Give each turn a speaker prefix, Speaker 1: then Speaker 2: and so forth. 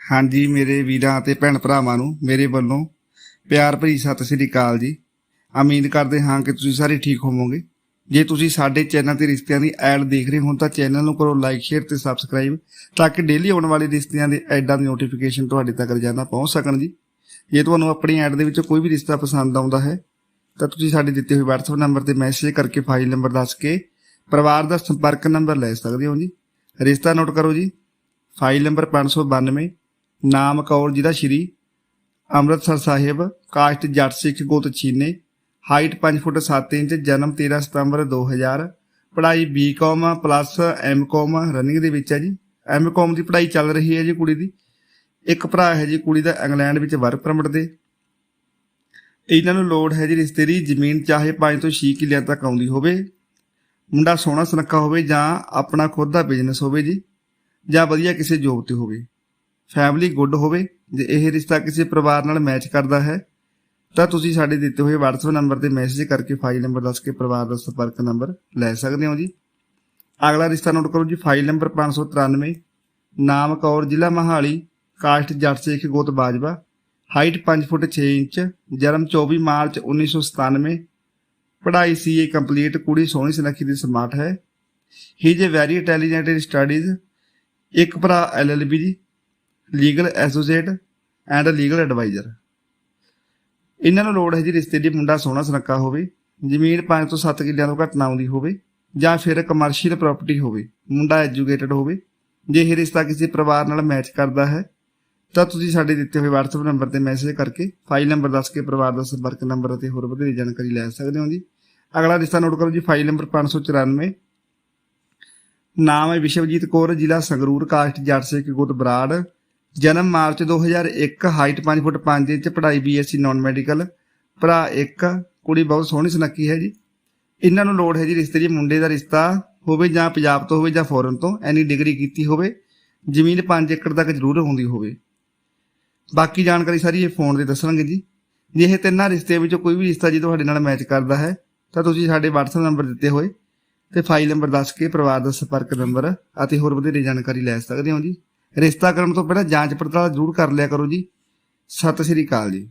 Speaker 1: ਹਾਂਜੀ, ਮੇਰੇ ਵੀਰਾਂ ਅਤੇ ਭੈਣ ਭਰਾਵਾਂ ਨੂੰ, ਮੇਰੇ ਵੱਲੋਂ ਪਿਆਰ ਭਰੀ ਸਤਿ ਸ੍ਰੀ ਅਕਾਲ ਜੀ। ਉਮੀਦ ਕਰਦੇ ਹਾਂ ਕਿ ਤੁਸੀਂ ਸਾਰੇ ਠੀਕ ਹੋਵੋਗੇ। ਜੇ ਤੁਸੀਂ ਸਾਡੇ ਚੈਨਲ ਤੇ ਰਿਸ਼ਤਿਆਂ ਦੀ ਐਡ ਦੇਖ ਰਹੇ ਹੋ ਤਾਂ ਚੈਨਲ ਨੂੰ ਕਰੋ ਲਾਈਕ, ਸ਼ੇਅਰ ਤੇ ਸਬਸਕ੍ਰਾਈਬ ਤਾਂ ਕਿ ਡੇਲੀ ਆਉਣ ਵਾਲੇ ਰਿਸ਼ਤਿਆਂ ਦੇ ਐਡਾਂ ਦੀ ਨੋਟੀਫਿਕੇਸ਼ਨ ਤੁਹਾਡੇ ਤੱਕ ਰੋਜ਼ਾਨਾ ਪਹੁੰਚ ਸਕਣ ਜੀ। ਜੇ ਤੁਹਾਨੂੰ ਆਪਣੀ ਐਡ ਦੇ ਵਿੱਚ ਕੋਈ ਵੀ ਰਿਸ਼ਤਾ ਪਸੰਦ ਆਉਂਦਾ ਹੈ, ਤਾਂ ਤੁਸੀਂ ਸਾਡੇ ਦਿੱਤੇ ਹੋਏ WhatsApp ਨੰਬਰ ਤੇ ਮੈਸੇਜ ਕਰਕੇ ਫਾਈਲ ਨੰਬਰ ਦੱਸ ਕੇ ਪਰਿਵਾਰ ਦਾ ਸੰਪਰਕ ਨੰਬਰ ਲੈ ਸਕਦੇ ਹੋ ਜੀ। ਰਿਸ਼ਤਾ ਨੋਟ ਕਰੋ ਜੀ। ਫਾਈਲ ਨੰਬਰ 592 ਨਾਮ ਕੌਰ ਜੀ ਦਾ ਸ਼੍ਰੀ, ਅੰਮ੍ਰਿਤਸਰ ਸਾਹਿਬ, ਕਾਸਟ ਜੱਟ ਸਿੱਖ ਗੋਤ ਚੀਨੇ ਹਾਈਟ 5 ਫੁੱਟ 7 ਇੰਚ, ਜਨਮ 13 ਸਤੰਬਰ 2000 ਪੜ੍ਹਾਈ ਬੀਕਾਮ ਪਲੱਸ ਐਮਕਾਮ ਰਨਿੰਗ ਦੇ ਵਿੱਚ ਹੈ ਜੀ। ਐਮਕਾਮ ਦੀ ਪੜ੍ਹਾਈ ਚੱਲ ਰਹੀ ਹੈ ਜੀ ਕੁੜੀ ਦੀ। ਇੱਕ ਭਰਾ ਹੈ ਜੀ ਕੁੜੀ ਦਾ ਇੰਗਲੈਂਡ ਵਿੱਚ ਵਰਕ ਪਰਮਿਟ ਦੇ। ਇਹਨਾਂ ਨੂੰ ਲੋੜ ਹੈ ਜੀ ਰਿਸ਼ਤੇ ਦੀ, ਜ਼ਮੀਨ ਚਾਹੇ 5 ਤੋਂ 6 ਕਿੱਲਿਆਂ ਤੱਕ ਆਉਂਦੀ ਹੋਵੇ। ਮੁੰਡਾ ਸੋਹਣਾ ਸੁਨੱਖਾ ਹੋਵੇ ਜਾਂ ਆਪਣਾ ਖੁਦ ਦਾ ਬਿਜ਼ਨਸ ਹੋਵੇ ਜੀ, ਜਾਂ ਵਧੀਆ ਕਿਸੇ ਜੋਬ ਤੇ ਹੋਵੇ। ਫੈਮਿਲੀ ਗੁੱਡ ਹੋਵੇ, ਜੇ ਇਹ ਰਿਸ਼ਤਾ ਕਿਸੇ ਪਰਿਵਾਰ ਨਾਲ ਮੈਚ ਕਰਦਾ ਹੈ, ਤਾਂ ਤੁਸੀਂ ਸਾਡੇ ਦਿੱਤੇ ਹੋਏ WhatsApp ਨੰਬਰ ਤੇ ਮੈਸੇਜ ਕਰਕੇ ਫਾਈਲ ਨੰਬਰ ਦੱਸ ਕੇ ਪਰਿਵਾਰ ਦਾ ਸੰਪਰਕ ਨੰਬਰ ਲੈ ਸਕਦੇ ਹੋ ਜੀ। ਅਗਲਾ ਰਿਸ਼ਤਾ ਨੋਟ ਕਰੋ ਜੀ ਫਾਈਲ ਨੰਬਰ 593 ਨਾਮ ਕੌਰ, ਜ਼ਿਲ੍ਹਾ ਮਹਾਲੀ ਕਾਸਟ ਜੱਟ ਸਿੱਖ ਗੋਤ ਬਾਜਵਾ ਹਾਈਟ 5 ਫੁੱਟ 6 ਇੰਚ, ਜਨਮ 24 ਮਾਰਚ 1997 ਪੜ੍ਹਾਈ ਸੀਏ ਕੰਪਲੀਟ, ਕੁੜੀ ਸੋਹਣੀ ਸੁਨੱਖੀ ਦੀ ਸਮਾਰਟ ਹੈ। ਹੀ ਜੇ ਵੈਰੀ ਇੰਟੈਲੀਜੈਂਟ ਇਨ ਸਟੱਡੀਜ਼ ਇੱਕ ਭਰਾ ਐਲਐਲਬੀ ਜੀ legal associate and legal adviser ਇਹਨਾਂ ਨੂੰ ਲੋੜ ਹੈ ਜੀ ਰਿਸ਼ਤੇ ਦੀ ਮੁੰਡਾ ਸੋਹਣਾ ਸੁਨੱਖਾ ਹੋਵੇ, ਜ਼ਮੀਨ 5 ਤੋਂ 7 ਕਿੱਲਿਆਂ ਤੋਂ ਘੱਟ ਨਾ ਆਉਂਦੀ ਹੋਵੇ, ਜਾਂ ਫਿਰ ਕਮਰਸ਼ੀਅਲ ਪ੍ਰਾਪਰਟੀ ਹੋਵੇ, ਮੁੰਡਾ ਐਜੂਕੇਟਡ ਹੋਵੇ। ਜੇ ਇਹ ਰਿਸ਼ਤਾ ਕਿਸੇ ਪਰਿਵਾਰ ਨਾਲ ਮੈਚ ਕਰਦਾ ਹੈ, ਤਾਂ ਤੁਸੀਂ ਸਾਡੇ ਦਿੱਤੇ ਹੋਏ WhatsApp ਨੰਬਰ ਤੇ ਮੈਸੇਜ ਕਰਕੇ ਫਾਈਲ ਨੰਬਰ ਦੱਸ ਕੇ ਪਰਿਵਾਰ ਦਾ ਸੰਪਰਕ ਨੰਬਰ ਅਤੇ ਹੋਰ ਵਧੇਰੇ ਜਾਣਕਾਰੀ ਲੈ ਸਕਦੇ ਹੋ ਜੀ। ਅਗਲਾ ਰਿਸ਼ਤਾ ਨੋਟ ਕਰੋ ਜੀ ਫਾਈਲ ਨੰਬਰ 594 ਨਾਮ ਹੈ ਵਿਸ਼ਵਜੀਤ ਕੌਰ, ਜ਼ਿਲ੍ਹਾ ਸੰਗਰੂਰ ਕਾਸਟ ਜੱਟ ਸਿੱਖ ਗੁੱਤ ਬਰਾੜ। ਜਨਮ ਮਾਰਚ 2001 ਹਾਈਟ 5 ਫੁੱਟ 5 ਇੰਚ, ਪੜ੍ਹਾਈ ਬੀਐਸਸੀ ਨਾਨ ਮੈਡੀਕਲ। ਭਰਾ ਇੱਕ, ਕੁੜੀ ਬਹੁਤ ਸੋਹਣੀ ਸੁਨੱਖੀ ਹੈ ਜੀ। ਇਹਨਾਂ ਨੂੰ ਲੋੜ ਹੈ ਜੀ ਰਿਸ਼ਤੇ ਦੀ ਮੁੰਡੇ ਦਾ ਰਿਸ਼ਤਾ ਹੋਵੇ ਜਾਂ ਪੰਜਾਬ ਤੋਂ ਹੋਵੇ ਜਾਂ ਫੋਰਨ ਤੋਂ, ਐਨੀ ਡਿਗਰੀ ਕੀਤੀ ਹੋਵੇ, ਜ਼ਮੀਨ 5 ਏਕੜ ਤੱਕ ਜ਼ਰੂਰ ਹੁੰਦੀ ਹੋਵੇ। ਬਾਕੀ ਜਾਣਕਾਰੀ ਸਾਰੀ ਇਹ ਫੋਨ ਤੇ ਦੱਸਣਗੇ ਜੀ। ਜੇ ਇਹ ਤਿੰਨਾਂ ਰਿਸ਼ਤਿਆਂ ਵਿੱਚੋਂ ਕੋਈ ਵੀ ਰਿਸ਼ਤਾ ਜੀ ਤੁਹਾਡੇ ਨਾਲ ਮੈਚ ਕਰਦਾ ਹੈ, ਤਾਂ ਤੁਸੀਂ ਸਾਡੇ WhatsApp ਨੰਬਰ ਦਿੱਤੇ ਹੋਏ ਤੇ ਫਾਈਲ ਨੰਬਰ ਦੱਸ ਕੇ ਪਰਿਵਾਰ ਦਾ ਸੰਪਰਕ ਨੰਬਰ ਅਤੇ ਹੋਰ ਵਧੇਰੇ ਜਾਣਕਾਰੀ ਲੈ ਸਕਦੇ ਹੋ ਜੀ। ਰਿਸ਼ਤਾ ਕਰਨ ਤੋਂ ਪਹਿਲਾਂ ਜਾਂਚ ਪੜਤਾਲ ਜ਼ਰੂਰ ਕਰ ਲਿਆ ਕਰੋ ਜੀ। ਸਤਿ ਸ਼੍ਰੀ ਅਕਾਲ ਜੀ।